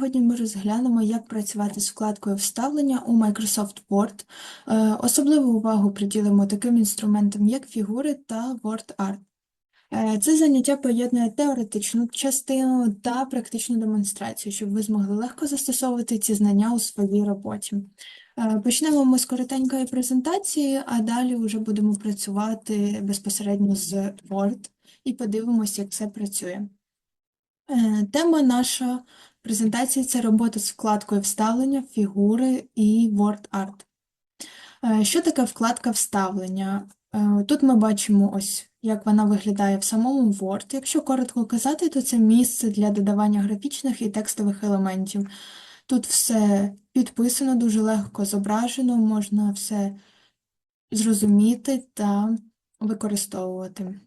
сьогодні ми розглянемо, як працювати з вкладкою вставлення у Microsoft Word. Е, Особливу увагу приділимо таким інструментам, як фігури та WordArt. Е, Це заняття поєднує теоретичну частину та практичну демонстрацію, щоб ви змогли легко застосовувати ці знання у своїй роботі. Е, Почнемо ми з коротенької презентації, а далі вже будемо працювати безпосередньо з Word і подивимося, як це працює. Тема наша презентації це робота з вкладкою вставлення, фігури і WordArt. Е, Що таке вкладка вставлення? Е, Тут ми бачимо ось, як вона виглядає в самому Word. Якщо коротко казати, то це місце для додавання графічних і текстових елементів. Тут все підписано, дуже легко зображено, можна все зрозуміти та використовувати.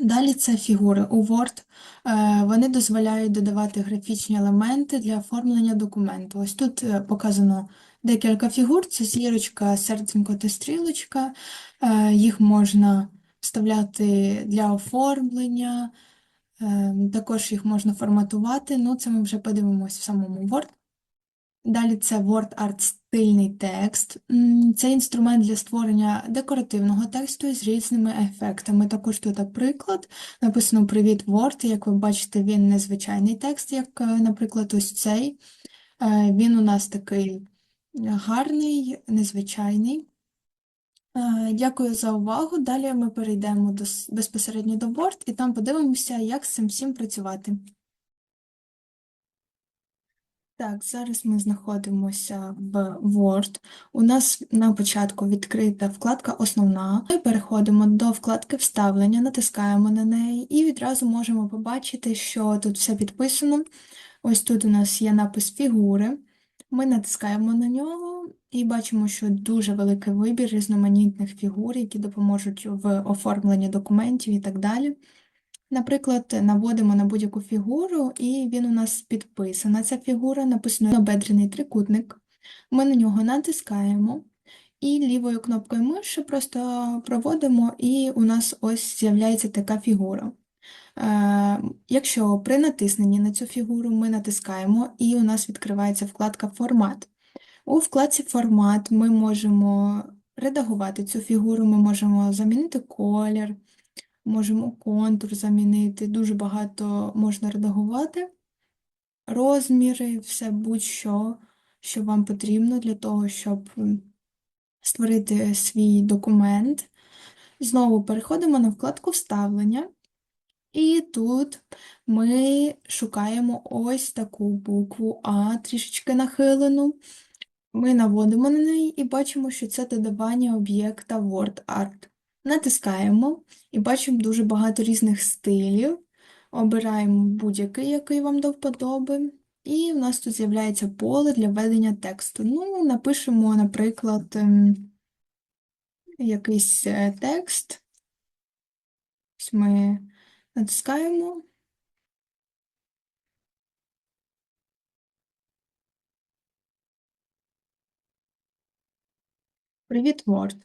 Далі це фігури. У Word е, вони дозволяють додавати графічні елементи для оформлення документу. Ось тут е, показано декілька фігур: це зірочка, серденько та стрілочка. Е, Їх можна вставляти для оформлення, також їх можна форматувати. Ну, це ми вже подивимось в самому Word. Далі це WordArt стильний текст. Це інструмент для створення декоративного тексту з різними ефектами. Також тут приклад. Написано Привіт, Word. Як ви бачите, він незвичайний текст, як, е, наприклад, ось цей. Е, Він у нас такий гарний, незвичайний. Е, Дякую за увагу. Далі ми перейдемо до, безпосередньо до Word і там подивимося, як з цим всім працювати. Так, зараз ми знаходимося в Word. У нас на початку відкрита вкладка Основна. Ми переходимо до вкладки Вставлення, натискаємо на неї і відразу можемо побачити, що тут все підписано. Ось тут у нас є напис фігури. Ми натискаємо на нього і бачимо, що дуже великий вибір різноманітних фігур, які допоможуть в оформленні документів і так далі. Наприклад, наводимо на будь-яку фігуру, і він у нас підписана. Ця фігура написано набедрений трикутник. Ми на нього натискаємо і лівою кнопкою миші просто проводимо, і у нас ось з'являється така фігура. Е, Якщо при натисненні на цю фігуру ми натискаємо, і у нас відкривається вкладка Формат. У вкладці Формат ми можемо редагувати цю фігуру, ми можемо замінити колір. Можемо контур замінити, дуже багато можна редагувати. Розміри, все будь-що, що вам потрібно для того, щоб створити свій документ. Знову переходимо на вкладку Вставлення. І тут ми шукаємо ось таку букву А, трішечки нахилену. Ми наводимо на неї і бачимо, що це додавання об'єкта WordArt. Натискаємо і бачимо дуже багато різних стилів. Обираємо будь-який, який вам до вподоби. І в нас тут з'являється поле для введення тексту. Ну, напишемо, наприклад, ем, якийсь е, текст. Ось ми натискаємо. Привіт, Word.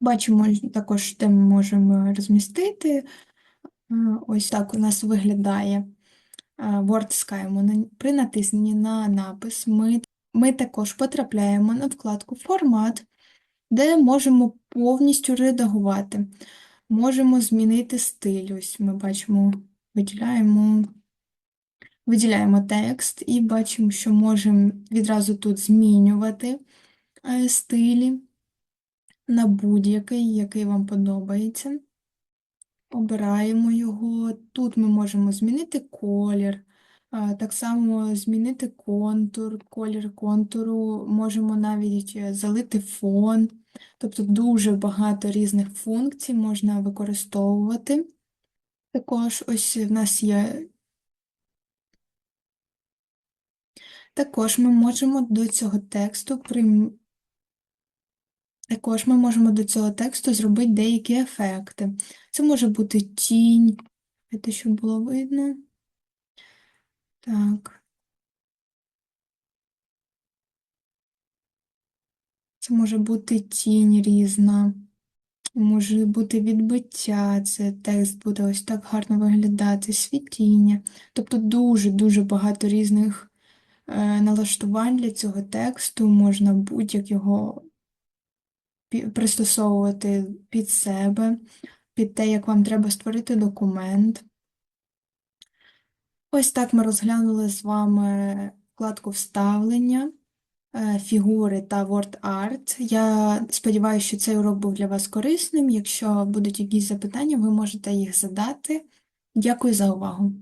Бачимо також, де ми можемо розмістити. Е, Ось так у нас виглядає е, Word. На- При натисненні на напис ми, ми також потрапляємо на вкладку Формат, де можемо повністю редагувати. Можемо змінити стиль. Ось ми бачимо, виділяємо, виділяємо текст і бачимо, що можемо відразу тут змінювати е, стилі на будь-який, який вам подобається. Обираємо його. Тут ми можемо змінити колір, так само змінити контур, колір контуру, можемо навіть е, залити фон. Тобто дуже багато різних функцій можна використовувати. Також ось в нас є. Також ми можемо до цього тексту. Також ми можемо до цього тексту зробити деякі ефекти. Це може бути тінь, Давайте, щоб було видно. Так. Це може бути тінь різна, може бути відбиття, це текст буде ось так гарно виглядати, світіння. Тобто дуже-дуже багато різних е, налаштувань для цього тексту, можна будь-як його пристосовувати під себе, під те, як вам треба створити документ. Ось так ми розглянули з вами вкладку вставлення, е, фігури та WordArt. Я сподіваюся, що цей урок був для вас корисним. Якщо будуть якісь запитання, ви можете їх задати. Дякую за увагу.